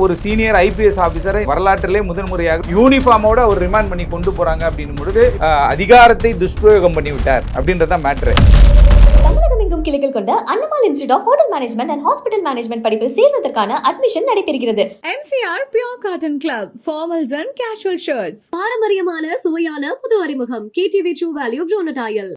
ஒரு senior IPS ஆபீசரை வரலாற்றிலே முதன் முறையாக யூனிஃபார்மோட அவர் ரிமாண்ட் பண்ணி கொண்டு போறாங்க அப்படின்னும் பொழுது அதிகாரத்தை துஷ்பிரயோகம் பண்ணி விட்டார் அப்படின்றத மேட்ரு தமிழகம் எங்கும் கிளைகள் கொண்ட Annamal institute of hotel management and hospital management படிப்பில் சேர்வதற்கான அட்மிஷன் நடைபெறுகிறது. MCR Pure Cotton Club, formals and casual shirts. பாரம்பரியமான சுவையான புது அறிமுகம். கேடிவி ட்ரூ வேல்யூ ப்ரோனடாயல்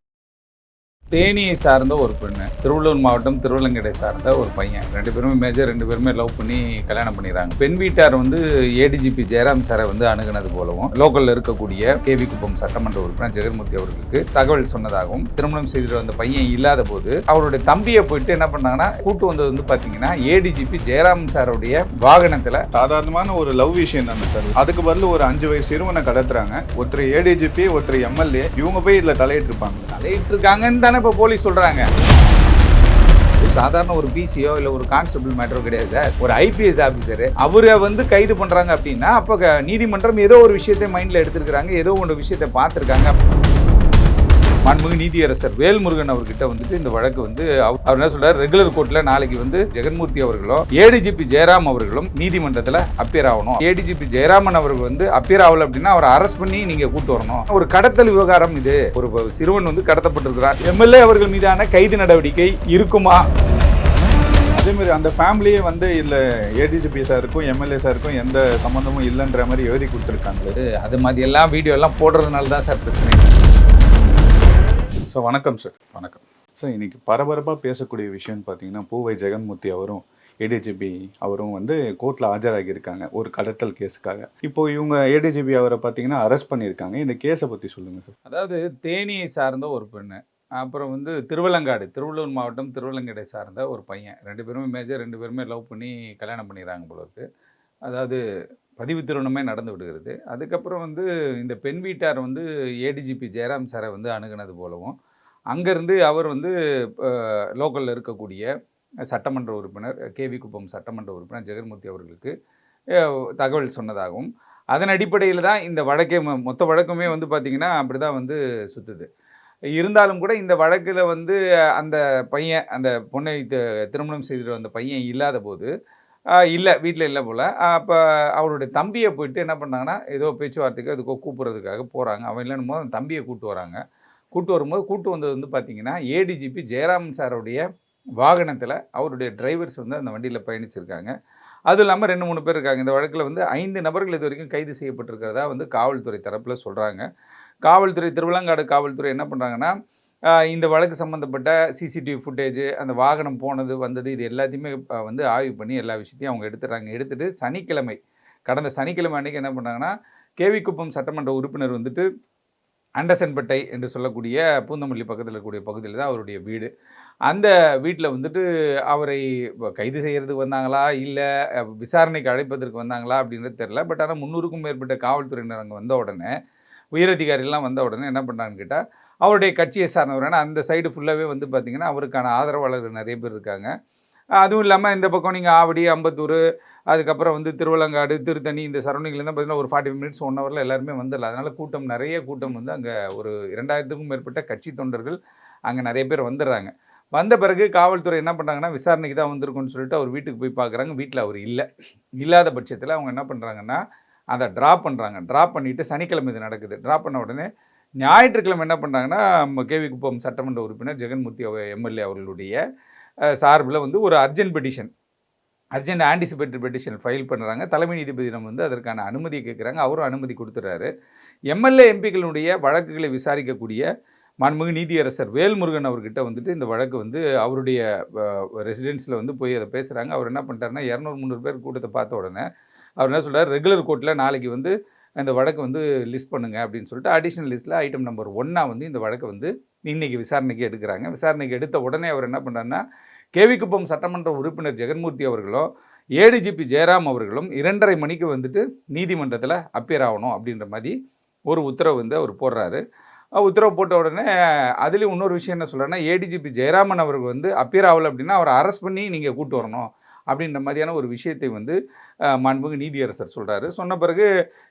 தேனியை சார்ந்த ஒரு பெண்ணு. திருவள்ளூர் மாவட்டம் திருவள்ளங்கடை சார்ந்த ஒரு பையன். ரெண்டு பேருமே மேஜர் ரெண்டு பேருமே லவ் பண்ணி கல்யாணம் பண்ணிடுறாங்க. பெண் வீட்டார் வந்து ஏடிஜிபி ஜெயராம் சாரை வந்து அணுகுனது போலவும் லோக்கல்ல இருக்கக்கூடிய கேவி குப்பம் சட்டமன்ற உறுப்பினர் ஜெகன்மூர்த்தி அவர்களுக்கு தகவல் சொன்னதாகவும் திருமணம் செய்துட்டு வந்த பையன் இல்லாத போது அவருடைய தம்பியை போயிட்டு என்ன பண்ணாங்கன்னா கூட்டு வந்தது வந்து பாத்தீங்கன்னா ஏடிஜிபி ஜெயராம் சாருடைய வாகனத்துல சாதாரணமான ஒரு லவ் விஷயம் தானே சார்? அதுக்கு பதில் ஒரு அஞ்சு வயசு சிறுவனை கடத்துறாங்க. ஒருத்தர் ஏடிஜிபி ஒருத்தர் எம்எல்ஏ இவங்க போய் இதுல தலையிட்டு இருப்பாங்க தலையிட்டு இருக்காங்கன்னு தானே இப்போ போலீஸ் சொல்றாங்க. சாதாரண ஒரு பிசியோ இல்லை ஒரு கான்ஸ்டபிள் மேட்டரோ கிடையாது சார். ஒரு ஐபிஎஸ் ஆஃபீஸர் அவரை வந்து கைது பண்ணுறாங்க அப்படின்னா அப்போ நீதிமன்றம் ஏதோ ஒரு விஷயத்தை மைண்டில் எடுத்துருக்கிறாங்க ஏதோ ஒன்று விஷயத்தை பார்த்துருக்காங்க. மாண்புமிகு நீதியரசர் வேல்முருகன் அவர்கிட்ட வந்துட்டு இந்த வழக்கு வந்து அவ- அவர் என்ன சொல்றாரு? ரெகுலர் கோர்ட்ல நாளைக்கு வந்து ஜெகன்மூர்த்தி அவர்களும் ஏடிஜிபி ஜெயராம் அவர்களும் நீதிமன்றத்தில் அப்பியர் ஆகணும். ஏடிஜிபி ஜெயராமன் அவர்கள் வந்து அப்பியர் ஆகல அப்படின்னா அவரை அரெஸ்ட் பண்ணி நீங்க கூட்டு வரணும். ஒரு கடத்தல் விவகாரம் இது. ஒரு சிறுவன் வந்து கடத்தப்பட்டிருக்கிறார் எம்எல்ஏ அவர்கள் மீதான கைது நடவடிக்கை இருக்குமா? அதே மாதிரி அந்த ஃபேமிலியே வந்து இதுல ஏடிஜிபி சாருக்கும் எம்எல்ஏ சாருக்கும் எந்த சம்மந்தமும் இல்லைன்ற மாதிரி எழுதி கொடுத்துருக்காங்க அது மாதிரி எல்லாம் வீடியோ எல்லாம் போடுறதுனால தான் சார் பிரச்சனை. ஸோ வணக்கம் சார் வணக்கம். சார் இன்னைக்கு பரபரப்பாக பேசக்கூடிய விஷயம்னு பார்த்தீங்கன்னா பூவை ஜெகன்மூர்த்தி அவரும் ஏடிஜிபி அவரும் வந்து கோர்ட்டில் ஆஜராகியிருக்காங்க ஒரு கடத்தல் கேஸுக்காக. இப்போ இவங்க ஏடிஜிபி அவரை பார்த்தீங்கன்னா அரெஸ்ட் பண்ணியிருக்காங்க. இந்த கேஸை பற்றி சொல்லுங்கள் சார் அதாவது தேனியை சார்ந்த ஒரு பெண்ணு அப்புறம் வந்து திருவள்ளங்காடு திருவள்ளூர் மாவட்டம் திருவள்ளங்காடை சார்ந்த ஒரு பையன். ரெண்டு பேருமே மேஜர் ரெண்டு பேருமே லவ் பண்ணி கல்யாணம் பண்ணிடுறாங்க போல அதாவது பதிவு திருமணமே நடந்து விடுகிறது. அதுக்கப்புறம் வந்து இந்த பெண் வீட்டார் வந்து ஏடிஜிபி ஜெயராம் சாரை வந்து அணுகுனது போலவும் அங்கேருந்து அவர் வந்து லோக்கலில் இருக்கக்கூடிய சட்டமன்ற உறுப்பினர் கேவி குப்பம் சட்டமன்ற உறுப்பினர் ஜெகன்மூர்த்தி அவர்களுக்கு தகவல் சொன்னதாகவும் அதன் அடிப்படையில் தான் இந்த வழக்கே மொத்த வழக்குமே வந்து பார்த்திங்கன்னா அப்படி தான் வந்து சுற்றுது இருந்தாலும் கூட இந்த வழக்கில் வந்து அந்த பையன் அந்த பொண்ணை திருமணம் செய்துட்டு வந்த பையன் இல்லாத போது இல்லை வீட்டில் இல்லை போல். அப்போ அவருடைய தம்பியை போயிட்டு என்ன பண்ணாங்கன்னா ஏதோ பேச்சுவார்த்தைக்கு அதுக்கோ கூப்பிட்றதுக்காக போகிறாங்க அவன் இல்லைன்னு போது அந்த தம்பியை கூப்பிட்டு வராங்க. கூப்பிட்டு வரும்போது கூட்டு வந்தது வந்து பார்த்திங்கன்னா ஏடிஜிபி ஜெயராம் சாருடைய வாகனத்தில் அவருடைய டிரைவர்ஸ் வந்து அந்த வண்டியில் பயணிச்சிருக்காங்க. அதுவும் இல்லாமல் ரெண்டு மூணு பேர் இருக்காங்க. இந்த வழக்கில் வந்து ஐந்து நபர்கள் இது வரைக்கும் கைது செய்யப்பட்டிருக்கிறதா வந்து காவல்துறை தரப்பில் சொல்கிறாங்க காவல்துறை திருவிழாங்காடு காவல்துறை என்ன பண்ணுறாங்கன்னா இந்த வழக்கு சம்மந்தப்பட்ட சிசிடிவி ஃபுட்டேஜ் அந்த வாகனம் போனது வந்தது இது எல்லாத்தையுமே வந்து ஆய்வு பண்ணி எல்லா விஷயத்தையும் அவங்க எடுத்துடுறாங்க. எடுத்துகிட்டு சனிக்கிழமை கடந்த சனிக்கிழமை அன்றைக்கி என்ன பண்ணாங்கன்னா கேவிக்குப்பம் சட்டமன்ற உறுப்பினர் வந்துட்டு அண்டசன்பட்டை என்று சொல்லக்கூடிய பூந்தமல்லி பக்கத்தில் இருக்கக்கூடிய பகுதியில் தான் அவருடைய வீடு. அந்த வீட்டில் வந்துட்டு அவரை கைது செய்கிறதுக்கு வந்தாங்களா? இல்லை விசாரணைக்கு அழைப்பதற்கு வந்தாங்களா? அப்படின்றது தெரில பட் ஆனால் முந்நூறுக்கும் மேற்பட்ட காவல்துறையினர் அங்கே வந்த உடனே உயரதிகாரிகள்லாம் வந்த உடனே என்ன பண்ணாங்கன்னு கேட்டால் அவருடைய கட்சியை சார்ந்தவர். ஏன்னா அந்த சைடு ஃபுல்லாகவே வந்து பார்த்திங்கன்னா அவருக்கான ஆதரவாளர்கள் நிறைய பேர் இருக்காங்க. அதுவும் இல்லாமல் இந்த பக்கம் நீங்கள் ஆவடி அம்பத்தூர் அதுக்கப்புறம் வந்து திருவள்ளங்காடு திருத்தணி இந்த சரௌண்டிங்லேருந்து பார்த்தீங்கன்னா ஒரு ஃபார்ட்டி மினிட்ஸ் ஒன் ஹவரில் எல்லாருமே வந்துடல அதனால் கூட்டம் நிறைய கூட்டம் வந்து அங்கே ஒரு இரண்டாயிரத்துக்கும் மேற்பட்ட கட்சி தொண்டர்கள் அங்கே நிறைய பேர் வந்துடுறாங்க. வந்த பிறகு காவல்துறை என்ன பண்ணுறாங்கன்னா விசாரணைக்கு தான் வந்திருக்குன்னு சொல்லிட்டு அவர் வீட்டுக்கு போய் பார்க்குறாங்க வீட்டில் அவர் இல்லை. இல்லாத பட்சத்தில் அவங்க என்ன பண்ணுறாங்கன்னா அதை ட்ராப் பண்ணுறாங்க ட்ராப் பண்ணிவிட்டு சனிக்கிழமை இது நடக்குது. ட்ராப் பண்ண உடனே ஞாயிற்றுக்கிழமை என்ன பண்ணுறாங்கன்னா கேவி குப்பம் சட்டமன்ற உறுப்பினர் ஜெகன்மூர்த்தி எம்எல்ஏ அவர்களுடைய சார்பில் வந்து ஒரு urgent petition urgent anticipated petition file பண்ணுறாங்க தலைமை நீதிபதியிடம் வந்து அதற்கான அனுமதியை கேட்குறாங்க. அவரும் அனுமதி கொடுத்துட்றாரு எம்எல்ஏ எம்பிக்களுடைய வழக்குகளை விசாரிக்கக்கூடிய மாண்புமிகு நீதியரசர் வேல்முருகன் அவர்கிட்ட வந்துட்டு இந்த வழக்கு வந்து அவருடைய ரெசிடென்ஸில் வந்து போய் அதை பேசுகிறாங்க அவர் என்ன பண்ணுறாருன்னா இரநூறு முந்நூறு பேர் கூட்டத்தை பார்த்த உடனே அவர் என்ன சொல்கிறார் ரெகுலர் கோர்ட்டில் நாளைக்கு வந்து இந்த வழக்கு வந்து லிஸ்ட் பண்ணுங்க அப்படின்னு சொல்லிட்டு அடிஷனல் லிஸ்ட்டில் ஐட்டம் நம்பர் ஒன்றா வந்து இந்த வழக்கை வந்து இன்றைக்கி விசாரணைக்கு எடுக்கிறாங்க. விசாரணைக்கு எடுத்த உடனே அவர் என்ன பண்ணுறாருன்னா கேவிக்குப்பம் சட்டமன்ற உறுப்பினர் ஜெகன்மூர்த்தி அவர்களும் ஏடிஜிபி ஜெயராம் அவர்களும் இரண்டரை மணிக்கு வந்துட்டு நீதிமன்றத்தில் அப்பியர் ஆகணும் அப்படின்ற மாதிரி ஒரு உத்தரவு வந்து அவர் போடுறாரு. உத்தரவு போட்ட உடனே அதுலேயும் இன்னொரு விஷயம் என்ன சொல்கிறேன்னா ஏடிஜிபி ஜெயராமன் அவர்கள் வந்து அப்பியர் ஆகலை அப்படின்னா அவரை அரெஸ்ட் பண்ணி நீங்கள் கூட்டு வரணும் அப்படின்ற மாதிரியான ஒரு விஷயத்தை வந்து மாண்புமிகு நீதியரசர் சொல்கிறாரு சொன்ன பிறகு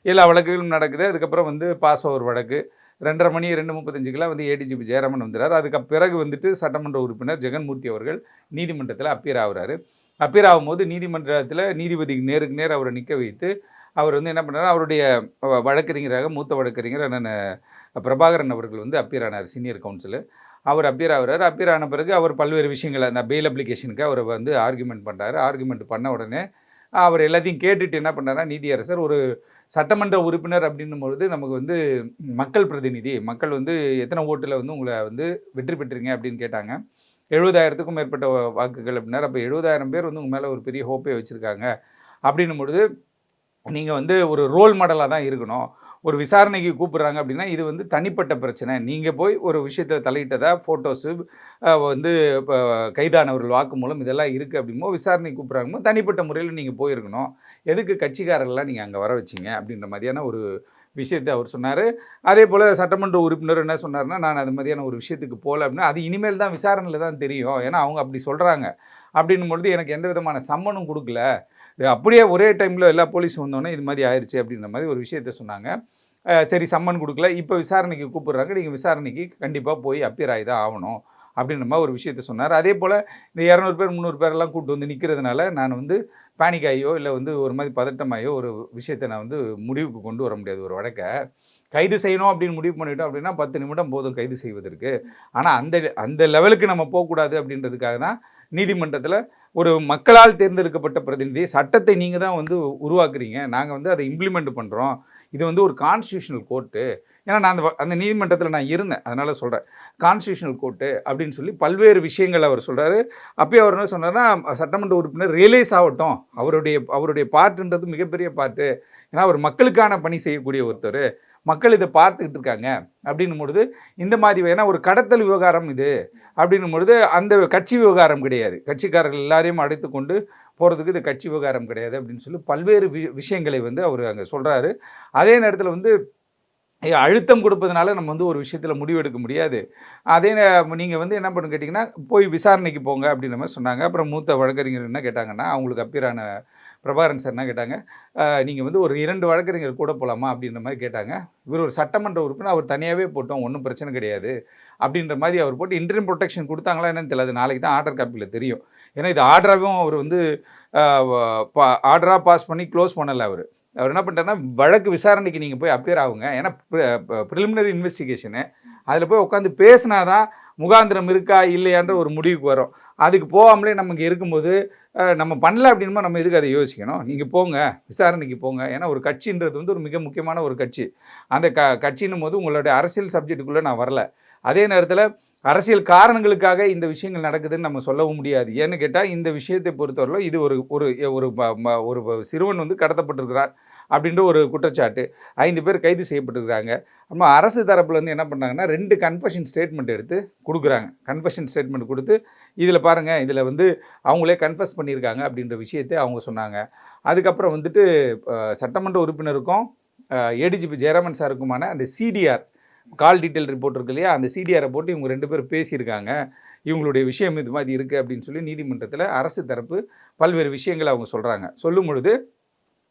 எல்லா வழக்குகளும் நடக்குது. அதுக்கப்புறம் வந்து பாஸ் ஓவர் வழக்கு. ரெண்டரை மணி ரெண்டு முப்பத்தஞ்சுக்கெல்லாம் வந்து ஏடிஜிபி ஜெயராமன் வந்துறாரு. அதுக்கு பிறகு வந்துட்டு சட்டமன்ற உறுப்பினர் ஜெகன்மூர்த்தி அவர்கள் நீதிமன்றத்தில் அப்பீர் ஆகுறாரு அப்பீர் ஆகும்போது நீதிமன்றத்தில் நீதிபதிக்கு நேருக்கு நேர் அவரை நிற்க வைத்து அவர் வந்து என்ன பண்ணாரு அவருடைய வ- வழக்கறிஞராக மூத்த வழக்கறிஞர் அண்ணன் பிரபாகரன் அவர்கள் வந்து அப்பீர் ஆனார் சீனியர் கவுன்சிலு அவர் அப்பீர் ஆகுறாரு. அப்பீர் ஆன பிறகு அவர் பல்வேறு விஷயங்களை அந்த பெயில் அப்ளிகேஷனுக்கு அவர் வந்து ஆர்குமெண்ட் பண்ணுறாரு ஆர்குமெண்ட் பண்ண உடனே அவர் எல்லாத்தையும் கேட்டுட்டு என்ன பண்ணாரா நீதியரசர் ஒரு சட்டமன்ற உறுப்பினர் அப்படின்னும் பொழுது நமக்கு வந்து மக்கள் பிரதிநிதி மக்கள் வந்து எத்தனை ஓட்டில் வந்து உங்களை வந்து வெற்றி பெற்றீங்க அப்படின்னு கேட்டாங்க. எழுபதாயிரத்துக்கும் மேற்பட்ட வாக்குகள் அப்படின்னாரு. அப்போ எழுபதாயிரம் பேர் வந்து உங்கள் மேலே ஒரு பெரிய ஹோப்பே வச்சுருக்காங்க. அப்படின்னும் பொழுது நீங்கள் வந்து ஒரு ரோல் மாடலாக தான் இருக்கணும். ஒரு விசாரணைக்கு கூப்பிடுறாங்க அப்படின்னா இது வந்து தனிப்பட்ட பிரச்சனை. நீங்கள் போய் ஒரு விஷயத்தில் தலையிட்டதா ஃபோட்டோஸு வந்து இப்போ கைதானவர்கள் வாக்குமூலம் இதெல்லாம் இருக்குது அப்படிமோ விசாரணைக்கு கூப்பிட்றாங்கமோ தனிப்பட்ட முறையில் நீங்கள் போயிருக்கணும். எதுக்கு கட்சிக்காரர்கள்லாம் நீங்கள் அங்கே வர வச்சீங்க அப்படின்ற மாதிரியான ஒரு விஷயத்தை அவர் சொன்னார். அதே போல் சட்டமன்ற உறுப்பினர் என்ன சொன்னார்னா நான் அது மாதிரியான ஒரு விஷயத்துக்கு போகல அப்படின்னா அது இனிமேல் தான் விசாரணையில் தான் தெரியும். ஏன்னா அவங்க அப்படி சொல்கிறாங்க அப்படின்னும் பொழுது எனக்கு எந்த விதமான சம்மனும் கொடுக்கல. அப்படியே ஒரே டைமில் எல்லா போலீஸும் வந்தோடனே இது மாதிரி ஆயிடுச்சு அப்படின்ற மாதிரி ஒரு விஷயத்த சொன்னாங்க. சரி சம்மன் கொடுக்கல. இப்போ விசாரணைக்கு கூப்பிடுறாங்க. நீங்கள் விசாரணைக்கு கண்டிப்பாக போய் அப்பியர் ஆகி தான் ஆகணும் அப்படின்ற மாதிரி ஒரு விஷயத்த சொன்னார். அதே போல் இந்த இரநூறு பேர் முந்நூறு பேரெல்லாம் கூப்பிட்டு வந்து நிற்கிறதுனால நான் வந்து பேனிக் ஆகியோ இல்லை வந்து ஒரு மாதிரி பதட்டமாயோ ஒரு விஷயத்தை நான் வந்து முடிவுக்கு கொண்டு வர முடியாது ஒரு வழக்கை. கைது செய்யணும் அப்படின்னு முடிவு பண்ணிட்டோம் அப்படின்னா பத்து நிமிடம் போதும் கைது செய்வதற்கு. ஆனால் அந்த அந்த லெவலுக்கு நம்ம போகக்கூடாது அப்படின்றதுக்காக தான் நீதிமன்றத்தில் ஒரு மக்களால் தேர்ந்தெடுக்கப்பட்ட பிரதிநிதி சட்டத்தை நீங்கள் தான் வந்து உருவாக்குறீங்க. நாங்கள் வந்து அதை இம்ப்ளிமெண்ட் பண்ணுறோம் இது வந்து ஒரு கான்ஸ்டியூஷனல் கோர்ட்டு ஏன்னா நான் அந்த வ- அந்த நீதிமன்றத்தில் நான் இருந்தேன். அதனால் சொல்கிறேன் கான்ஸ்டியூஷனல் கோர்ட்டு அப்படின்னு சொல்லி பல்வேறு விஷயங்கள் அவர் சொல்கிறாரு அப்பயே அவர் என்ன சொன்னார்னா சட்டமன்ற உறுப்பினர் ரியலைஸ் ஆகட்டும். அவருடைய அவருடைய பார்ட்டுன்றது மிகப்பெரிய பார்ட்டு ஏன்னா அவர் மக்களுக்கான பணி செய்யக்கூடிய ஒருத்தர். மக்கள் இதை பார்த்துக்கிட்டு இருக்காங்க. அப்படின்னும் பொழுது இந்த மாதிரி ஏன்னா ஒரு கடத்தல் விவகாரம் இது. அப்படின்னும் பொழுது அந்த கட்சி விவகாரம் கிடையாது. கட்சிக்காரர்கள் எல்லாரையும் அடைத்து கொண்டு போகிறதுக்கு இது கட்சி விவகாரம் கிடையாது அப்படின்னு சொல்லி பல்வேறு வி விஷயங்களை வந்து அவர் அங்கே சொல்கிறாரு அதே நேரத்தில் வந்து அழுத்தம் கொடுப்பதனால நம்ம வந்து ஒரு விஷயத்தில் முடிவெடுக்க முடியாது. அதே நீங்கள் வந்து என்ன பண்ணு கேட்டிங்கன்னா போய் விசாரணைக்கு போங்க அப்படின்ற மாதிரி சொன்னாங்க. அப்புறம் மூத்த வழக்கறிஞர் என்ன கேட்டாங்கன்னா அவங்களுக்கு அப்பீரான பிரபாகரன் சார் என்ன கேட்டாங்க நீங்கள் வந்து ஒரு இரண்டு வழக்கறிஞர் கூட போகலாமா அப்படின்ற மாதிரி கேட்டாங்க. இவர் ஒரு சட்டமன்ற உறுப்பினர் அவர் தனியாகவே போட்டோம் ஒன்றும் பிரச்சனை கிடையாது அப்படின்ற மாதிரி அவர் போட்டு இன்டர்ன் ப்ரொடெக்ஷன் கொடுத்தாங்களா என்னன்னு தெரியல. அது நாளைக்கு தான் ஆர்டர் காப்பியில் தெரியும். ஏன்னா இது ஆர்டராகவும் அவர் வந்து ஆர்டராக பாஸ் பண்ணி க்ளோஸ் பண்ணலை அவர். அவர் என்ன பண்ணிட்டாருன்னா வழக்கு விசாரணைக்கு நீங்கள் போய் அப்பியர் ஆகுங்க. ஏன்னா ப்ரிலிமினரி இன்வெஸ்டிகேஷனு அதில் போய் உட்காந்து பேசினாதான் முகாந்திரம் இருக்கா இல்லையான்ற ஒரு முடிவுக்கு வரும். அதுக்கு போகாமலே நமக்கு இருக்கும்போது நம்ம பண்ணல அப்படின்னும் நம்ம எதுக்கு அதை யோசிக்கணும்? நீங்கள் போங்க விசாரணைக்கு போங்க. ஏன்னா ஒரு கட்சின்றது வந்து ஒரு மிக முக்கியமான ஒரு கட்சி. அந்த க கட்சின்னும் போது உங்களுடைய அரசியல் சப்ஜெக்ட்டுக்குள்ளே நான் வரல. அதே நேரத்தில் அரசியல் காரணங்களுக்காக இந்த விஷயங்கள் நடக்குதுன்னு நம்ம சொல்லவும் முடியாது. ஏன்னு கேட்டால் இந்த விஷயத்தை பொறுத்தவரையிலும் இது ஒரு ஒரு ஒரு ஒரு சிறுவன் வந்து கடத்தப்பட்டிருக்கிறார் அப்படின்ற ஒரு குற்றச்சாட்டு. ஐந்து பேர் கைது செய்யப்பட்டிருக்கிறாங்க. நம்ம அரசு தரப்புலேருந்து என்ன பண்ணாங்கன்னா ரெண்டு கன்ஃபஷன் ஸ்டேட்மெண்ட் எடுத்து கொடுக்குறாங்க. கன்ஃபஷன் ஸ்டேட்மெண்ட் கொடுத்து இதில் பாருங்கள் இதில் வந்து அவங்களே கன்ஃபஸ் பண்ணியிருக்காங்க அப்படின்ற விஷயத்தை அவங்க சொன்னாங்க. அதுக்கப்புறம் வந்துட்டு சட்டமன்ற உறுப்பினருக்கும் ஏடிஜிபி ஜெயராமன் சாருக்குமான அந்த சிடிஆர் கால் டீட்டெயில் ரிப்போர்ட் இருக்கு இல்லையா? அந்த சிடிஆரை போட்டு இவங்க ரெண்டு பேரும் பேசியிருக்காங்க. இவங்களுடைய விஷயம் இது மாதிரி இருக்குது அப்படின்னு சொல்லி நீதிமன்றத்தில் அரசு தரப்பு பல்வேறு விஷயங்களை அவங்க சொல்கிறாங்க சொல்லும் பொழுது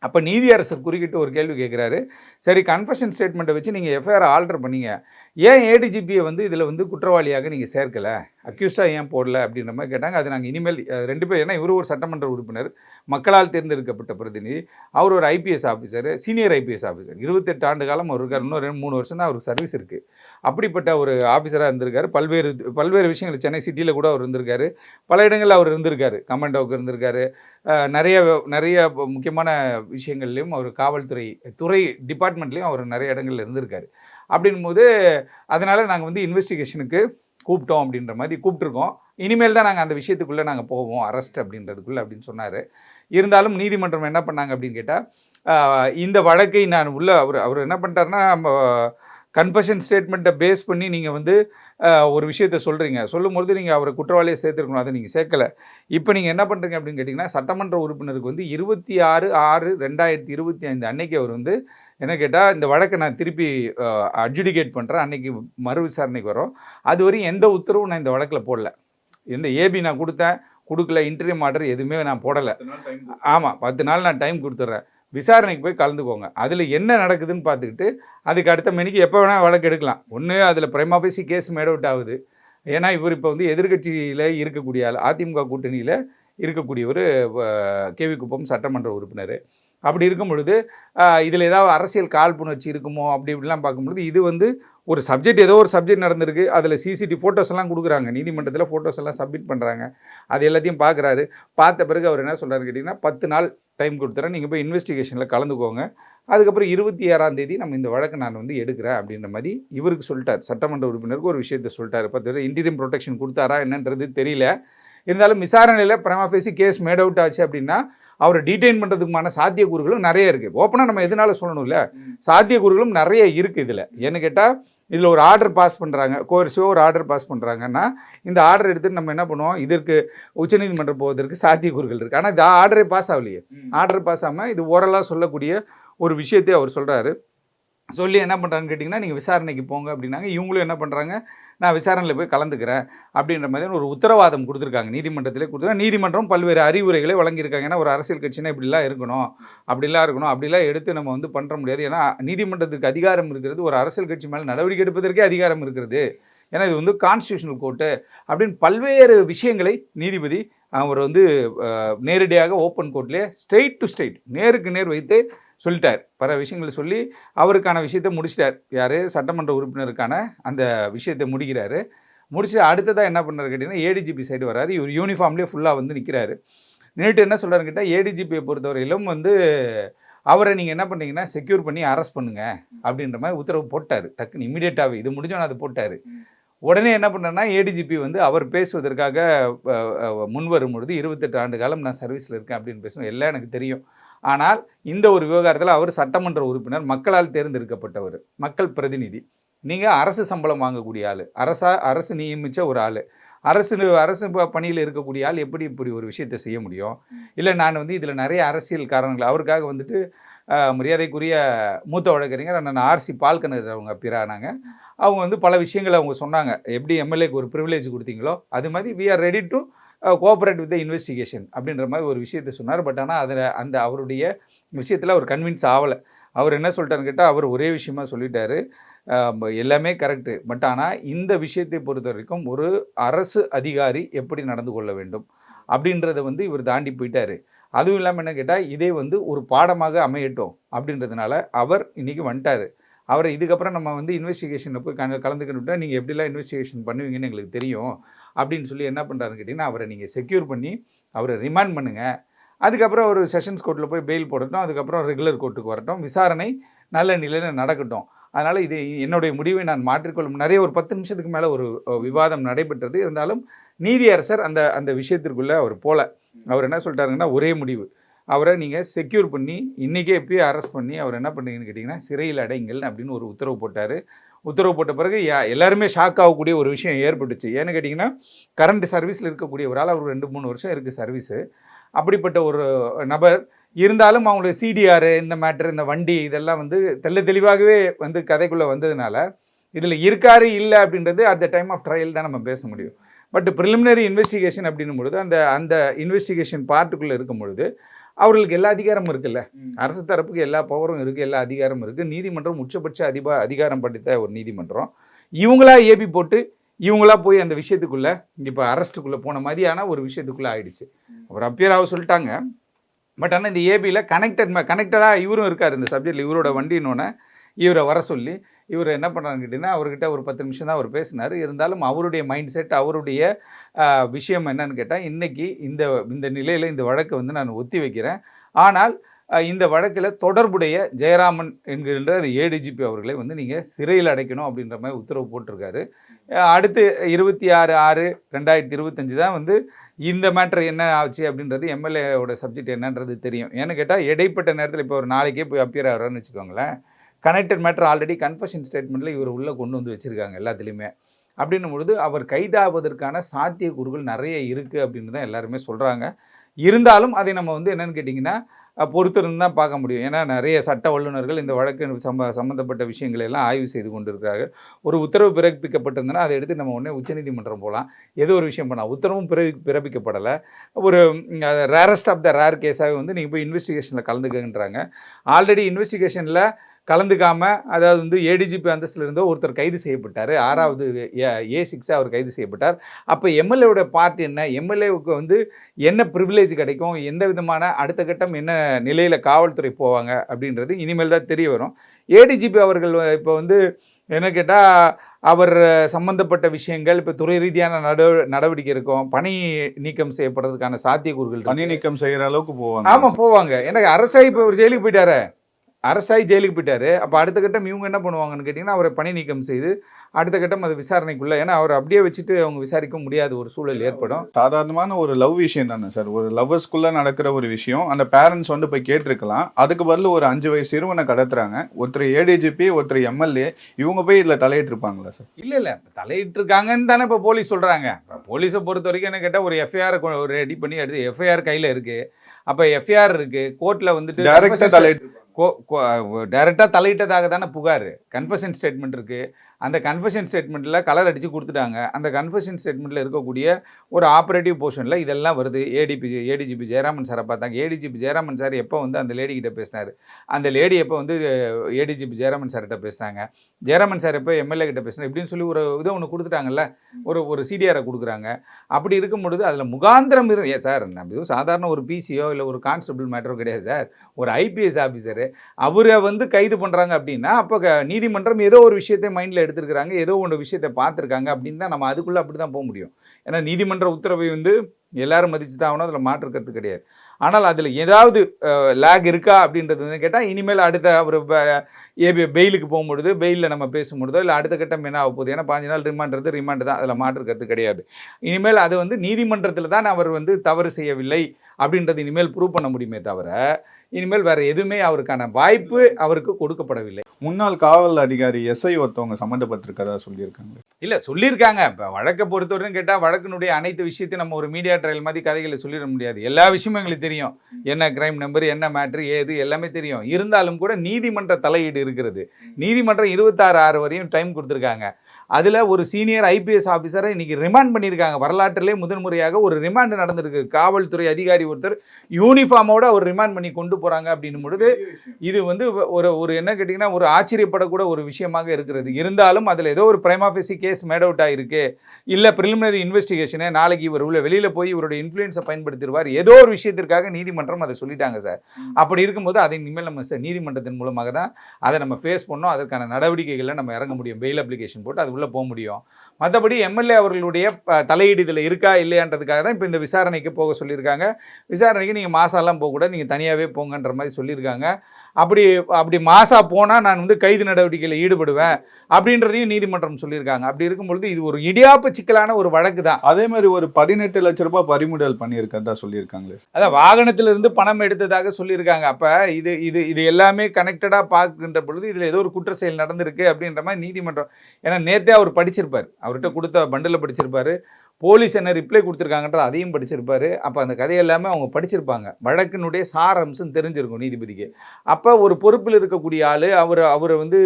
அப்போ நீதியரசர் குறுக்கிட்டு ஒரு கேள்வி கேட்குறாரு சரி கன்ஃபஷன் ஸ்டேட்மெண்ட்டை வச்சு நீங்கள் எஃப்ஐஆர் ஆல்டர் பண்ணீங்க. ஏன் ஏடிஜிபியை வந்து இதில் வந்து குற்றவாளியாக நீங்கள் சேர்க்கலை? அக்யூஸ்டாக ஏன் போடல? அப்படின்ற மாதிரி கேட்டாங்க. அது நாங்கள் இனிமேல் ரெண்டு பேர் ஏன்னா இவரு ஒரு சட்டமன்ற உறுப்பினர் மக்களால் தேர்ந்தெடுக்கப்பட்ட பிரதிநிதி. அவர் ஒரு IPS officer senior IPS officer இருபத்தெட்டு ஆண்டு காலம் அவர் இருக்கார். இன்னும் ரெண்டு மூணு வருஷம் தான் அவருக்கு சர்வீஸ் இருக்குது அப்படிப்பட்ட ஒரு ஆஃபீஸராக இருந்திருக்காரு. பல்வேறு பல்வேறு விஷயங்கள் சென்னை சிட்டியில் கூட அவர் இருந்திருக்காரு. பல இடங்களில் அவர் இருந்திருக்காரு. கமாண்டோவுக்கு இருந்திருக்காரு. நிறைய நிறைய முக்கியமான விஷயங்கள்லையும் அவர் காவல்துறை துறை டிபார்ட்மெண்ட்லேயும் அவர் நிறைய இடங்கள்ல இருந்திருக்காரு. அப்படின்போது அதனால் நாங்கள் வந்து இன்வெஸ்டிகேஷனுக்கு கூப்பிட்டோம் அப்படின்ற மாதிரி கூப்பிட்ருக்கோம் இனிமேல் தான் நாங்கள் அந்த விஷயத்துக்குள்ளே நாங்கள் போவோம் அரெஸ்ட் அப்படின்றதுக்குள்ளே அப்படின்னு சொன்னார். இருந்தாலும் நீதிமன்றம் என்ன பண்ணாங்க அப்படின்னு கேட்டால் இந்த வழக்கை நான் உள்ள அவர் அவர் என்ன பண்ணிட்டாருன்னா கன்ஃபஷன் ஸ்டேட்மெண்ட்டை பேஸ் பண்ணி நீங்கள் வந்து ஒரு விஷயத்த சொல்கிறீங்க சொல்லும்பொழுது நீங்கள் அவரை குற்றவாளியை சேர்த்துருக்கணும் அதை நீங்கள் சேர்க்கலை. இப்போ நீங்கள் என்ன பண்ணுறீங்க அப்படின்னு கேட்டிங்கன்னா சட்டமன்ற உறுப்பினருக்கு வந்து இருபத்தி ஆறு ஆறு ரெண்டாயிரத்தி இருபத்தி ஐந்து அன்னைக்கு அவர் வந்து என்ன கேட்டால் இந்த வழக்கை நான் திருப்பி அட்ஜுடிகேட் பண்ணுறேன் அன்னைக்கு மறு விசாரணைக்கு வரும் அது வரையும் எந்த உத்தரவும் நான் இந்த வழக்கில் போடல. எந்த ஏபி நான் கொடுத்தேன் கொடுக்கல இன்டர்வியூ ஆர்டர் எதுவுமே நான் போடலை. ஆமாம் பத்து நாள் நான் டைம் கொடுத்துட்றேன் விசாரணைக்கு போய் கலந்துக்கோங்க. அதில் என்ன நடக்குதுன்னு பார்த்துக்கிட்டு அதுக்கு அடுத்த மணிக்கு எப்போ வேணால் வழக்கு எடுக்கலாம். ஒன்று அதில் பிரைமாபேசி கேஸ் மேட் அவுட் ஆகுது. ஏன்னா இவர் இப்போ வந்து எதிர்க்கட்சியில் இருக்கக்கூடிய அதிமுக கூட்டணியில் இருக்கக்கூடியவர் கேவி குப்பம் சட்டமன்ற உறுப்பினர். அப்படி இருக்கும் பொழுது இதில் ஏதாவது அரசியல் காழ்ப்புணர்ச்சி இருக்குமோ அப்படி இப்படிலாம் பார்க்கும்பொழுது இது வந்து ஒரு சப்ஜெக்ட் ஏதோ ஒரு சப்ஜெக்ட் நடந்திருக்கு. அதில் சிசிடி ஃபோட்டோஸ் எல்லாம் கொடுக்குறாங்க. நீதிமன்றத்தில் ஃபோட்டோஸ் எல்லாம் சப்மிட் பண்ணுறாங்க அது எல்லாத்தையும் பார்க்குறாரு. பார்த்த பிறகு அவர் என்ன சொல்கிறாரு கேட்டிங்கன்னா பத்து நாள் டைம் கொடுத்துறேன். நீங்கள் போய் இன்வெஸ்டிகேஷனில் கலந்துக்கோங்க. அதுக்கப்புறம் இருபத்தி ஆறாம் தேதி நம்ம இந்த வழக்கை நான் வந்து எடுக்கிறேன். அப்படின்ற மாதிரி இவருக்கு சொல்லிட்டார். சட்டமன்ற உறுப்பினருக்கு ஒரு விஷயத்தை சொல்லிட்டார். பத்து இன்டீரியம் ப்ரொடெக்ஷன் கொடுத்தாரா என்னன்றது தெரியல. இருந்தாலும் விசாரணையில் பிரமா பேசி கேஸ் மேட் அவுட் ஆச்சு அப்படின்னா அவரை டீடைன் பண்ணுறதுக்குமான சாத்தியக்கூறுகளும் நிறைய இருக்குது ஓப்பனாக நம்ம எதனால சொல்லணும்ல? சாத்தியக்கூறுகளும் நிறைய இருக்குது இதில். ஏன்னு கேட்டால் இதில் ஒரு ஆர்டர் பாஸ் பண்ணுறாங்க கோர்ஸோ ஒரு ஆர்டர் பாஸ் பண்ணுறாங்கன்னா இந்த ஆர்டர் எடுத்துட்டு நம்ம என்ன பண்ணுவோம்? இதற்கு உச்சநீதிமன்றம் போவதற்கு சாத்தியக்கூறுகள் இருக்குது ஆனால் இந்த ஆர்டரே பாஸ் ஆகலையே. ஆர்டர் பாஸ் ஆகாமல் இது ஓரலாக சொல்லக்கூடிய ஒரு விஷயத்தை அவர் சொல்கிறாரு சொல்லி என்ன பண்ணுறான்னு கேட்டிங்கன்னா நீங்கள் விசாரணைக்கு போங்க அப்படின்னாங்க. இவங்களும் என்ன பண்ணுறாங்க நான் விசாரணையில் போய் கலந்துக்கிறேன் அப்படின்ற மாதிரி ஒரு உத்தரவாதம் கொடுத்துருக்காங்க. நீதிமன்றத்திலே கொடுத்துருக்காங்க. நீதிமன்றம் பல்வேறு அறிவுரைகளை வழங்கியிருக்காங்க. ஏன்னா ஒரு அரசியல் கட்சினா இப்படிலாம் இருக்கணும் அப்படிலாம் இருக்கணும் அப்படிலாம் எடுத்து நம்ம வந்து பண்ணுற முடியாது. ஏன்னா நீதிமன்றத்துக்கு அதிகாரம் இருக்கிறது ஒரு அரசியல் கட்சி மேலே நடவடிக்கை எடுப்பதற்கே அதிகாரம் இருக்கிறது. ஏன்னா இது வந்து கான்ஸ்டியூஷனல் கோர்ட்டு அப்படின்னு பல்வேறு விஷயங்களை நீதிபதி அவர் வந்து நேரடியாக ஓப்பன் கோர்ட்லேயே ஸ்ட்ரெயிட் டு ஸ்ட்ரெயிட் நேருக்கு நேர் வைத்து சொல்லிட்டார். பல விஷயங்களை சொல்லி அவருக்கான விஷயத்தை முடிச்சிட்டார். யார்? சட்டமன்ற உறுப்பினருக்கான அந்த விஷயத்தை முடிக்கிறாரு. முடிச்சு அடுத்ததாக என்ன பண்ணுறாரு கேட்டிங்கன்னா ஏடிஜிபி சைடு வராரு இவர் யூனிஃபார்ம்லேயே ஃபுல்லாக வந்து நிற்கிறாரு நின்றுட்டு என்ன சொல்கிறாரு கேட்டால் ஏடிஜிபியை பொறுத்தவரையிலும் வந்து அவரை நீங்கள் என்ன பண்ணீங்கன்னா செக்யூர் பண்ணி அரெஸ்ட் பண்ணுங்கள் அப்படின்ற மாதிரி உத்தரவு போட்டார். டக்குன்னு இமீடியட்டாகவே இது முடிஞ்சோன்னு அது போட்டார். உடனே என்ன பண்ணனா ஏடிஜிபி வந்து அவர் பேசுவதற்காக முன் வரும் பொழுது இருபத்தெட்டு ஆண்டு காலம் நான் சர்வீஸில் இருக்கேன் அப்படின்னு பேசுவேன் எல்லாம் எனக்கு தெரியும். ஆனால் இந்த ஒரு விவகாரத்தில் அவர் சட்டமன்ற உறுப்பினர் மக்களால் தேர்ந்தெடுக்கப்பட்டவர் மக்கள் பிரதிநிதி. நீங்கள் அரசு சம்பளம் வாங்கக்கூடிய ஆள் அரசா அரசு நியமித்த ஒரு ஆள். அரசு அரசு ப- பணியில் இருக்கக்கூடிய ஆள் எப்படி இப்படி ஒரு விஷயத்தை செய்ய முடியும்? இல்லை நான் வந்து இதில் நிறைய அரசியல் காரணங்கள் அவருக்காக வந்துட்டு மரியாதைக்குரிய மூத்த வழக்கறிஞர் அண்ணன் ஆர்சி பால்கனர் அவங்க பிறானாங்க அவங்க வந்து பல விஷயங்களை அவங்க சொன்னாங்க. எப்படி எம்எல்ஏக்கு ஒரு ப்ரிவிலேஜ் கொடுத்தீங்களோ அது மாதிரி we are ready to cooperate with the investigation அப்படின்ற மாதிரி ஒரு விஷயத்தை சொன்னார். பட் ஆனால் அதில் அந்த அவருடைய விஷயத்தில் அவர் கன்வின்ஸ் ஆகலை. அவர் என்ன சொல்லிட்டாருன்னு கேட்டால் அவர் ஒரே விஷயமா சொல்லிட்டாரு. எல்லாமே கரெக்டு பட் ஆனால் இந்த விஷயத்தை பொறுத்த வரைக்கும் ஒரு அரசு அதிகாரி எப்படி நடந்து கொள்ள வேண்டும் அப்படின்றத வந்து இவர் தாண்டி போயிட்டார். அதுவும் இல்லாமல் என்ன கேட்டால் இதே வந்து ஒரு பாடமாக அமையட்டும் அப்படின்றதுனால அவர் இன்றைக்கி வந்துட்டார். அவரை இதுக்கப்புறம் நம்ம வந்து இன்வெஸ்டிகேஷனில் போய் கல கலந்துக்கணுட்டா நீங்கள் எப்படிலாம் இன்வெஸ்டிகேஷன் பண்ணுவீங்கன்னு எங்களுக்கு தெரியும். அப்படின்னு சொல்லி என்ன பண்ணுறாருன்னு கேட்டிங்கன்னா அவரை நீங்கள் செக்யூர் பண்ணி அவரை ரிமாண்ட் பண்ணுங்கள் அதுக்கப்புறம் ஒரு செஷன்ஸ் கோர்ட்டில் போய் பெயில் போடட்டும். அதுக்கப்புறம் ரெகுலர் கோர்ட்டுக்கு வரட்டும். விசாரணை நல்ல நிலையில் நடக்கட்டும். அதனால் இது என்னுடைய முடிவை நான் மாற்றிக்கொள்ளும் நிறைய ஒரு பத்து நிமிஷத்துக்கு மேலே ஒரு விவாதம் நடைபெற்றது. இருந்தாலும் நீதியரசர் அந்த அந்த விஷயத்திற்குள்ளே அவர் போல. அவர் என்ன சொல்லிட்டாருங்கன்னா ஒரே முடிவு. அவரை நீங்கள் செக்யூர் பண்ணி இன்றைக்கே எப்பயே அரெஸ்ட் பண்ணி அவர் என்ன பண்ணீங்கன்னு கேட்டிங்கன்னா சிறையில் அடைங்கள் அப்படின்னு ஒரு உத்தரவு போட்டார். உத்தரவு போட்ட பிறகு எல்லாருமே ஷாக் ஆகக்கூடிய ஒரு விஷயம் ஏற்பட்டுச்சு. ஏன்னு கேட்டிங்கன்னா கரண்ட் சர்வீஸில் இருக்கக்கூடிய ஒரு ஆள் அவர் ரெண்டு மூணு வருஷம் இருக்குது சர்வீஸு அப்படிப்பட்ட ஒரு நபர் இருந்தாலும் அவங்களுக்கு சிடிஆர் இந்த மேட்ரு இந்த வண்டி இதெல்லாம் வந்து தெள்ள தெளிவாகவே வந்து கதைக்குள்ளே வந்ததுனால இதில் இருக்காரு இல்லை அப்படின்றது at the time of trial தான் நம்ம பேச முடியும். பட் ப்ரிலிமினரி இன்வெஸ்டிகேஷன் அப்படின்னும் பொழுது அந்த அந்த இன்வெஸ்டிகேஷன் பார்ட்டுக்குள்ளே இருக்கும் பொழுது அவர்களுக்கு எல்லா அதிகாரமும் இருக்குல்ல? அரசு தரப்புக்கு எல்லா பவரும் இருக்குது எல்லா அதிகாரமும் இருக்குது நீதிமன்றம் உச்சபட்ச அதிபா அதிகாரம் படைத்த ஒரு நீதிமன்றம். இவங்களா ஏபி போட்டு இவங்களா போய் அந்த விஷயத்துக்குள்ளே இப்போ அரெஸ்ட்டுக்குள்ளே போன மாதிரியான ஒரு விஷயத்துக்குள்ளே ஆயிடுச்சு. அவர் அப்பியர் ஆக சொல்லிட்டாங்க. பட் ஆனால் இந்த ஏபியில் கனெக்டட் கனெக்டடாக இவரும் இருக்கார் இந்த சப்ஜெக்டில் இவரோட வண்டினோடனே இவரை வர சொல்லி இவர் என்ன பண்ணுறான்னு கேட்டிங்கன்னா அவர்கிட்ட ஒரு பத்து நிமிஷம் தான் அவர் பேசினார். இருந்தாலும் அவருடைய மைண்ட் செட் அவருடைய விஷயம் என்னன்னு கேட்டால் இன்றைக்கி இந்த இந்த நிலையில் இந்த வழக்கை வந்து நான் ஒத்தி வைக்கிறேன். ஆனால் இந்த வழக்கில் தொடர்புடைய ஜெயராமன் என்கின்ற அந்த ஏடிஜிபி அவர்களை வந்து நீங்கள் சிறையில் அடைக்கணும் அப்படின்ற மாதிரி உத்தரவு போட்டிருக்காரு. அடுத்து இருபத்தி ஆறு ஆறு ரெண்டாயிரத்தி இருபத்தஞ்சு தான் வந்து இந்த மேட்ரு என்ன ஆச்சு அப்படின்றது எம்எல்ஏவோட சப்ஜெக்ட் என்னன்றது தெரியும். ஏன்னு கேட்டால் இடைப்பட்ட நேரத்தில் இப்போ ஒரு நாளைக்கே போய் அப்பியர் ஆகிறான்னு வச்சுக்கோங்களேன். கனெக்டட் மேட்டர் ஆல்ரெடி கன்ஃபஷன் ஸ்டேட்மெண்ட்டில் இவர் உள்ளே கொண்டு வந்து வச்சுருக்காங்க எல்லாத்துலேயுமே. அப்படின்னும் பொழுது அவர் கைதாவதற்கான சாத்தியக்கூறுகள் நிறைய இருக்குது அப்படின்னு தான் எல்லாருமே சொல்கிறாங்க இருந்தாலும் அதை நம்ம வந்து என்னன்னு கேட்டிங்கன்னா பொறுத்திருந்து தான் பார்க்க முடியும். ஏன்னா நிறைய சட்ட வல்லுநர்கள் இந்த வழக்கு சம்ப சம்மந்தப்பட்ட விஷயங்களை எல்லாம் ஆய்வு செய்து கொண்டிருக்கிறார்கள். ஒரு உத்தரவு பிறப்பிக்கப்பட்டிருந்தனா அதை எடுத்து நம்ம உடனே உச்சநீதிமன்றம் போகலாம். ஏதோ ஒரு விஷயம் பண்ணலாம். உத்தரவும் பிறவி பிறப்பிக்கப்படலை. ஒரு ரேரஸ்ட் ஆஃப் த ரேர் கேஸாகவே வந்து நீங்கள் போய் இன்வெஸ்டிகேஷனில் கலந்துக்கன்றாங்க ஆல்ரெடி இன்வெஸ்டிகேஷனில் கலந்துக்காம அதாவது வந்து ஏடிஜிபி அந்தஸ்தில் இருந்த ஒருத்தர் கைது செய்யப்பட்டார். ஆறாவது ஏ சிக்ஸ் அவர் கைது செய்யப்பட்டார். அப்போ எம்எல்ஏவோட பார்ட் என்ன? எம்எல்ஏவுக்கு வந்து என்ன ப்ரிவிலேஜ் கிடைக்கும்? எந்த விதமான அடுத்த கட்டம் என்ன நிலையில் காவல்துறை போவாங்க? அப்படின்றது இனிமேல் தான் தெரிய வரும். ஏடிஜிபி அவர்கள் இப்போ வந்து என்ன கேட்டால் அவர் சம்பந்தப்பட்ட விஷயங்கள் இப்போ துறை ரீதியான நடவ நடவடிக்கை இருக்கும். பணி நீக்கம் செய்யப்படுறதுக்கான சாத்தியக்கூறுகள். பணி நீக்கம் செய்யற அளவுக்கு போவாங்க. ஆமா போவாங்க. எனக்கு அரசாய் இப்போ ஒரு ஜெயிலுக்கு போயிட்டாரு. அரசாய் ஜெயிலுக்கு போயிட்டாரு. அப்போ அடுத்த கட்டம் இவங்க என்ன பண்ணுவாங்கன்னு கேட்டிங்கன்னா அவரை பணி நீக்கம் செய்து அடுத்த கட்டம் அது விசாரணைக்குள்ள ஏன்னா அவர் அப்படியே வச்சுட்டு அவங்க விசாரிக்க முடியாத ஒரு சூழல் ஏற்படும். சாதாரணமான ஒரு லவ் விஷயம் தானே சார். ஒரு லவ்வர்ஸ்குள்ள நடக்கிற ஒரு விஷயம் அந்த பேரண்ட்ஸ் வந்து போய் கேட்டிருக்கலாம். அதுக்கு பதில் ஒரு அஞ்சு வயசு சிறுவனை கடத்துறாங்க. ஒருத்தர் ஏடிஜிபி ஒருத்தர் எம்எல்ஏ இவங்க போய் இதுல தலையிட்டு இருப்பாங்களா சார்? இல்ல இல்ல. தலையிட்டு இருக்காங்கன்னு தானே இப்போ போலீஸ் சொல்றாங்க. இப்போ போலீஸை பொறுத்த வரைக்கும் என்ன கேட்டால் ஒரு எஃப்ஐஆர் ரெடி பண்ணி எடுத்து எஃப்ஐஆர் கையில இருக்கு. அப்போ எஃப்ஐஆர் இருக்கு. கோர்ட்ல வந்துட்டு கோ தலையிட்டு டைரெக்டாக தலையிட்டதாக தானே புகார். கன்ஃபஷன் ஸ்டேட்மெண்ட் இருக்குது அந்த கன்ஃபஷன் ஸ்டேட்மெண்ட்டில் கலர் அடித்து கொடுத்துட்டாங்க. அந்த கன்ஃபஷன் ஸ்டேட்மெண்ட்டில் இருக்கக்கூடிய ஒரு ஆப்ரேட்டிவ் போர்ஷனில் இதெல்லாம் வருது. ஏடிபி ஏடிஜிபி ஜெயராமன் சாரை பார்த்தாங்க. ஏடிஜிபி ஜெயராமன் சார் எப்போ வந்து அந்த லேடி கிட்ட பேசினார்? அந்த லேடி எப்போ வந்து ஏடிஜிபி ஜெயராமன் சார்கிட்ட பேசுனாங்க? ஜெயராமன் சார் எப்போ எம்எல்ஏ கிட்ட பேசினார்? இப்படின்னு சொல்லி ஒரு இதை ஒன்று கொடுத்துட்டாங்கல்ல? ஒரு ஒரு சிடிஆரை கொடுக்குறாங்க. அப்படி இருக்கும் பொழுது அதில் முகாந்திரம் இரு சார் நம்ம இதுவும் சாதாரண ஒரு பிசியோ இல்லை ஒரு கான்ஸ்டபிள் மேட்டரோ கிடையாது சார். ஒரு ஐபிஎஸ் ஆஃபீஸரு அவரை வந்து கைது பண்ணுறாங்க அப்படின்னா அப்போ நீதிமன்றம் ஏதோ ஒரு விஷயத்தை மைண்டில் எடுத்திருக்கிறாங்க ஏதோ ஒன்று விஷயத்தை பார்த்துருக்காங்க அப்படின்னு தான் நம்ம அதுக்குள்ளே அப்படி தான் போக முடியும். ஏன்னா நீதிமன்ற உத்தரவை வந்து எல்லாரும் மதித்து தான் ஆகணும் அதில் மாற்றுக்கிறது கிடையாது. ஆனால் அதில் ஏதாவது லேக் இருக்கா அப்படின்றது வந்து கேட்டால் இனிமேல் அடுத்த அவர் ஏபி பெயிலுக்கு போகும்பொழுது பெயிலில் நம்ம பேசும்பொழுதோ இல்லை அடுத்த கட்டம் என்ன ஆக போகுது? ஏன்னா பாஞ்சு நாள் ரிமாண்ட் ரிமாண்டு தான் அதில் மாற்றுக்கிறது கிடையாது. இனிமேல் அது வந்து நீதிமன்றத்தில் தான் அவர் வந்து தவறு செய்யவில்லை அப்படின்றது இனிமேல் ப்ரூவ் பண்ண முடியுமே தவிர இனிமேல் வேற எதுவுமே அவருக்கான வாய்ப்பு அவருக்கு கொடுக்கப்படவில்லை. முன்னாள் காவல் அதிகாரி எஸ்ஐ ஒருத்தவங்க சம்மந்தப்பட்டிருக்கதா சொல்லியிருக்காங்க? இல்ல சொல்லியிருக்காங்க. இப்போ வழக்கை பொறுத்தவரைக்கும் கேட்டால் வழக்கினுடைய அனைத்து விஷயத்தையும் நம்ம ஒரு மீடியா ட்ரையல் மாதிரி கதைகளை சொல்லிட முடியாது. எல்லா விஷயமும் எங்களுக்கு தெரியும். என்ன கிரைம் நம்பர் என்ன மேட்ரு ஏது எல்லாமே தெரியும். இருந்தாலும் கூட நீதிமன்ற தலையீடு இருக்கிறது. நீதிமன்றம் இருபத்தாறு ஆறு வரையும் டைம் கொடுத்துருக்காங்க. அதில் ஒரு சீனியர் ஐபிஎஸ் ஆஃபீஸரை இன்றைக்கி ரிமாண்ட் பண்ணியிருக்காங்க. வரலாற்றிலே முதன்முறையாக ஒரு ரிமாண்ட் நடந்திருக்கு. காவல்துறை அதிகாரி ஒருத்தர் யூனிஃபார்மோடு அவர் ரிமாண்ட் பண்ணி கொண்டு போகிறாங்க அப்படின்னும் பொழுது இது வந்து ஒரு ஒரு என்ன கேட்டிங்கன்னா ஒரு ஆச்சரியப்படக்கூட ஒரு விஷயமாக இருக்கிறது. இருந்தாலும் அதில் ஏதோ ஒரு பிரைமாஃபேசி கேஸ் மேட் அவுட் ஆகிருக்கு இல்லை ப்ரிலிமினரி இன்வெஸ்டிகேஷனே நாளைக்கு இவர் உள்ள வெளியில் போய் இவருடைய இன்ஃப்ளூயன்ஸை பயன்படுத்திடுவார். ஏதோ ஒரு விஷயத்திற்காக நீதிமன்றம் அதை சொல்லிட்டாங்க சார். அப்படி இருக்கும்போது அதை இனிமேல் நம்ம சார் நீதிமன்றத்தின் மூலமாக தான் அதை நம்ம ஃபேஸ் பண்ணோம் அதற்கான நடவடிக்கைகளில் நம்ம இறங்க முடியும். பெயில் அப்ளிகேஷன் போட்டு அது உள்ளே போக முடியும். மற்றபடி எம்எல்ஏ அவர்களுடைய அஹ், தலையீடு இதில் இருக்கா இல்லையான்றதுக்காக தான் இப்போ இந்த விசாரணைக்கு போக சொல்லியிருக்காங்க. விசாரணைக்கு நீங்கள் மாசாலாம் போகக்கூடாது. நீங்கள் தனியாகவே போங்கன்ற மாதிரி சொல்லியிருக்காங்க. அப்படி அப்படி மாசா போனால் நான் வந்து கைது நடவடிக்கையில் ஈடுபடுவேன் அப்படின்றதையும் நீதிமன்றம் சொல்லியிருக்காங்க. அப்படி இருக்கும் பொழுது இது ஒரு இடியாப்பு சிக்கலான ஒரு வழக்கு தான். அதே மாதிரி ஒரு பதினெட்டு லட்ச ரூபாய் பறிமுதல் பண்ணியிருக்கதா சொல்லியிருக்காங்களே. அதான் வாகனத்திலிருந்து பணம் எடுத்ததாக சொல்லியிருக்காங்க. அப்போ இது இது இது எல்லாமே கனெக்டடாக பார்க்கின்ற பொழுது இதில் ஏதோ ஒரு குற்ற செயல் நடந்திருக்கு அப்படின்ற மாதிரி நீதிமன்றம் ஏன்னா நேற்றே அவர் படிச்சிருப்பார். அவர்கிட்ட கொடுத்த பண்டில் படிச்சிருப்பாரு. போலீஸ் என்ன ரிப்ளை கொடுத்துருக்காங்கன்ற அதையும் படிச்சிருப்பார். அப்போ அந்த கதை எல்லாமே அவங்க படிச்சிருப்பாங்க. வழக்கினுடைய சாரம்சம் தெரிஞ்சிருக்கும் நீதிபதிக்கு. அப்போ ஒரு பொறுப்பில் இருக்கக்கூடிய ஆள் அவர் அவரை வந்து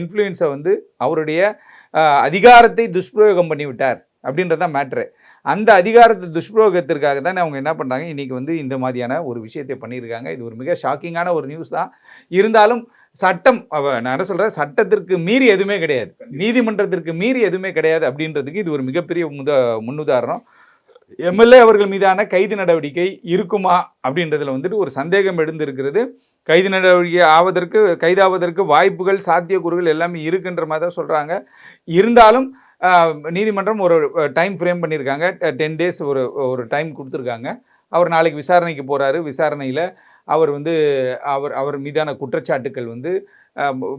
இன்ஃப்ளூயன்ஸை வந்து அவருடைய அதிகாரத்தை துஷ்பிரயோகம் பண்ணிவிட்டார் அப்படின்றதான் அப்படின்றது தான் மேட்ரு அந்த அதிகாரத்தை துஷ்பிரயோகத்திற்காக தானே அவங்க என்ன பண்ணுறாங்க இன்றைக்கி வந்து இந்த மாதிரியான ஒரு விஷயத்தை பண்ணியிருக்காங்க. இது ஒரு மிக ஷாக்கிங்கான ஒரு நியூஸ் தான். இருந்தாலும் சட்டம் அவ நான் என்ன சொல்கிறேன் சட்டத்திற்கு மீறி எதுவுமே கிடையாது. நீதிமன்றத்திற்கு மீறி எதுவுமே கிடையாது அப்படின்றதுக்கு இது ஒரு மிகப்பெரிய முத முன்னுதாரணம். எம்எல்ஏ அவர்கள் மீதான கைது நடவடிக்கை இருக்குமா அப்படின்றதுல வந்துட்டு ஒரு சந்தேகம் எழுந்திருக்கிறது. கைது நடவடிக்கை ஆவதற்கு கைதாவதற்கு வாய்ப்புகள் சாத்தியக்கூறுகள் எல்லாமே இருக்குன்ற மாதிரி தான் சொல்கிறாங்க இருந்தாலும் நீதிமன்றம் ஒரு டைம் ஃப்ரேம் பண்ணியிருக்காங்க. டென் டேஸ் ஒரு ஒரு டைம் கொடுத்துருக்காங்க. அவர் நாளைக்கு விசாரணைக்கு போகிறாரு விசாரணையில் அவர் வந்து அவர் அவர் மீதான குற்றச்சாட்டுக்கள் வந்து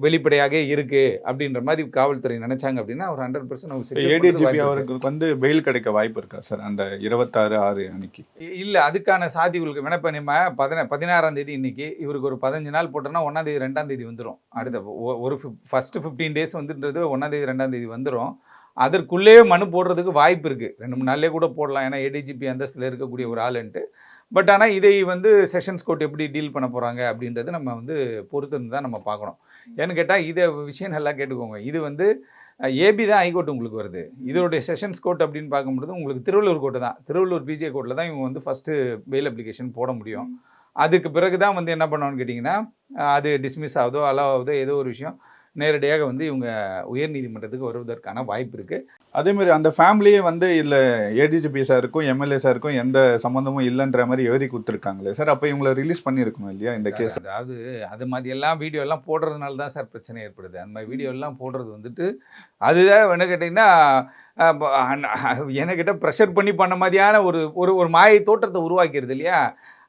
வெளிப்படையாக இருக்கு அப்படின்ற மாதிரி காவல்துறை நினைச்சாங்க அப்படின்னா அவர் ஹண்ட்ரட் ஏடிஜிபி அவருக்கு வந்து பெயில் கிடைக்க வாய்ப்பு இருக்கா சார் அந்த இருபத்தாறு ஆறு அன்னைக்கு. இல்லை அதுக்கான சாத்தியங்களுக்கு வேணா இப்போ நம்ம பதின பதினாறாம் தேதி இன்னைக்கு. இவருக்கு ஒரு பதினஞ்சு நாள் போட்டோம்னா ஒன்றாம் தேதி ரெண்டாம் தேதி வந்துடும் அடுத்த ஒரு ஃபஸ்ட்டு ஃபிஃப்டீன் டேஸ் வந்துன்றது ஒன்றாம் தேதி ரெண்டாம் தேதி வந்துடும் அதற்குள்ளேயே மனு போடுறதுக்கு வாய்ப்பு இருக்குது ரெண்டு மூணு நாள்லேயே கூட போடலாம். ஏன்னா ஏடிஜிபி அந்தஸ்தில் இருக்கக்கூடிய ஒரு ஆளுன்ட்டு. பட் ஆனால் இதை வந்து செஷன்ஸ் கோர்ட் எப்படி டீல் பண்ண போகிறாங்க அப்படின்றது நம்ம வந்து பொறுத்து தான் நம்ம பார்க்கணும். ஏன்னு கேட்டால் இதை விஷயம் நல்லா கேட்டுக்கோங்க. இது வந்து ஏபி தான் ஹைகோர்ட் உங்களுக்கு வருது. இதோடைய செஷன்ஸ் கோர்ட் அப்படின்னு பார்க்கும்பொழுது உங்களுக்கு திருவள்ளூர் கோர்ட்டு தான். திருவள்ளூர் பிஜே கோர்ட்டில் தான் இவங்க வந்து ஃபஸ்ட்டு பெயில் அப்ளிகேஷன் போட முடியும். அதுக்கு பிறகு தான் வந்து என்ன பண்ணணும்னு கேட்டிங்கன்னா அது டிஸ்மிஸ் ஆகுதோ அலோவ் ஆகுதோ ஏதோ ஒரு விஷயம் நேரடியாக வந்து இவங்க உயர்நீதிமன்றத்துக்கு வருவதற்கான வாய்ப்பு இருக்குது அதே மாதிரி அந்த ஃபேமிலியே வந்து இல்ல ஏடிஜிபி சாருக்கும் எம்எல்ஏ சாருக்கும் எந்த சம்மந்தமும் இல்லைன்ற மாதிரி எழுதி கொடுத்துருக்காங்களே சார் அப்போ இவங்களை ரிலீஸ் பண்ணியிருக்கணும் இல்லையா இந்த கேஸ் அதாவது அது மாதிரி எல்லாம் வீடியோ எல்லாம் போடுறதுனால தான் சார் பிரச்சனை ஏற்படுது. அந்த மாதிரி வீடியோ எல்லாம் போடுறது வந்துட்டு அதுதான் என்ன கேட்டிங்கன்னா என்கிட்ட ப்ரெஷர் பண்ணி பண்ண மாதிரியான ஒரு ஒரு ஒரு மாயை தோற்றத்தை உருவாக்கிறது இல்லையா?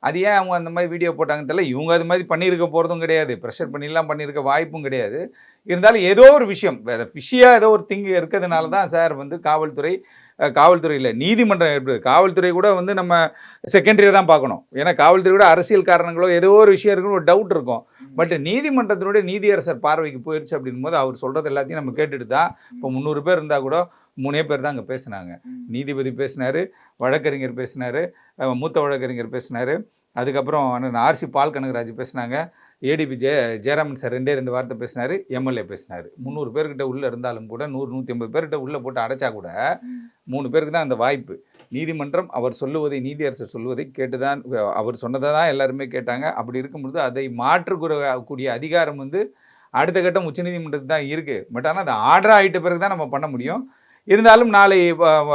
அது ஏன் அவங்க அந்த மாதிரி வீடியோ போட்டாங்கன்னு தெரியல. இவங்க அது மாதிரி பண்ணியிருக்க போகிறதும் கிடையாது. ப்ரெஷர் பண்ணிலாம் பண்ணியிருக்க வாய்ப்பும் கிடையாது. இருந்தாலும் ஏதோ ஒரு விஷயம் ஃபிஷியாக ஏதோ ஒரு திங்கு இருக்கிறதுனால தான் சார் வந்து காவல்துறை காவல்துறையில் நீதிமன்றம் ஏற்படுது. காவல்துறை கூட வந்து நம்ம செகண்டரியை தான் பார்க்கணும். ஏன்னா காவல்துறை கூட அரசியல் காரணங்களோ ஏதோ ஒரு விஷயம் இருக்குன்னு ஒரு டவுட் இருக்கும். பட் நீதிமன்றத்தினுடைய நீதியரசர் பார்வைக்கு போயிடுச்சு அப்படின் போது அவர் சொல்கிறது எல்லாத்தையும் நம்ம கேட்டுட்டு தான். இப்போ முந்நூறு பேர் இருந்தால் கூட மூணே பேர் தான் அங்கே பேசுனாங்க. நீதிபதி பேசினார் வழக்கறிஞர் பேசினார் மூத்த வழக்கறிஞர் பேசினார். அதுக்கப்புறம் அண்ணன் ஆர்சி பால் கனகராஜ் பேசினாங்க ஏடிபி ஜெய ஜெயராமன் சார் ரெண்டே ரெண்டு வார்த்தை பேசினார் எம்எல்ஏ பேசினார். முந்நூறு பேர்கிட்ட உள்ளே இருந்தாலும் கூட நூறு நூற்றி ஐம்பது பேர்கிட்ட உள்ளே போட்டு அடைச்சா கூட மூணு பேருக்கு தான் அந்த வாய்ப்பு. நீதிமன்றம் அவர் சொல்லுவதை நீதியரசர் சொல்லுவதை கேட்டுதான் அவர் சொன்னதை தான் எல்லாருமே கேட்டாங்க. அப்படி இருக்கும்பொழுது அதை மாற்றுக்கூடக்கூடிய அதிகாரம் வந்து அடுத்த கட்டம் உச்சநீதிமன்றத்துக்கு தான் இருக்குது பட் ஆனால் அது ஆர்டர் ஆகிட்ட பிறகு தான் நம்ம பண்ண முடியும். இருந்தாலும் நாளை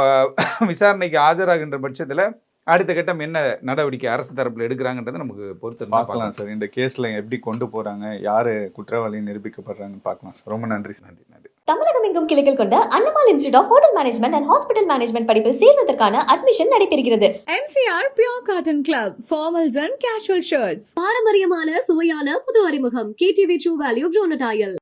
விசாரணைக்கு ஆஜராகின்ற பட்சத்தில் அடுத்த கட்டம் என்ன நடவடிக்கை அரசு தரப்பில் எடுக்கிறாங்கன்றதை நமக்கு பொறுத்து பார்க்கலாம் சார். இந்த கேஸ்ல எப்படி கொண்டு போறாங்க யாரு குற்றவாளி நிரூபிக்கப்படுறாங்கன்னு பார்க்கலாம் சார். ரொம்ப நன்றி நன்றி நன்றி. தமிழகம் எங்கும் கிளைகள் கொண்ட Annamal institute of hotel management and hospital management படிப்பில் சேர்வதற்கான அட்மிஷன் நடைபெறுகிறது. MCR Pure Cotton Club, formals and casual shirts. பாரம்பரியமான சுவையான புது அறிமுகம். KTV true value ப்ரோனடாயல்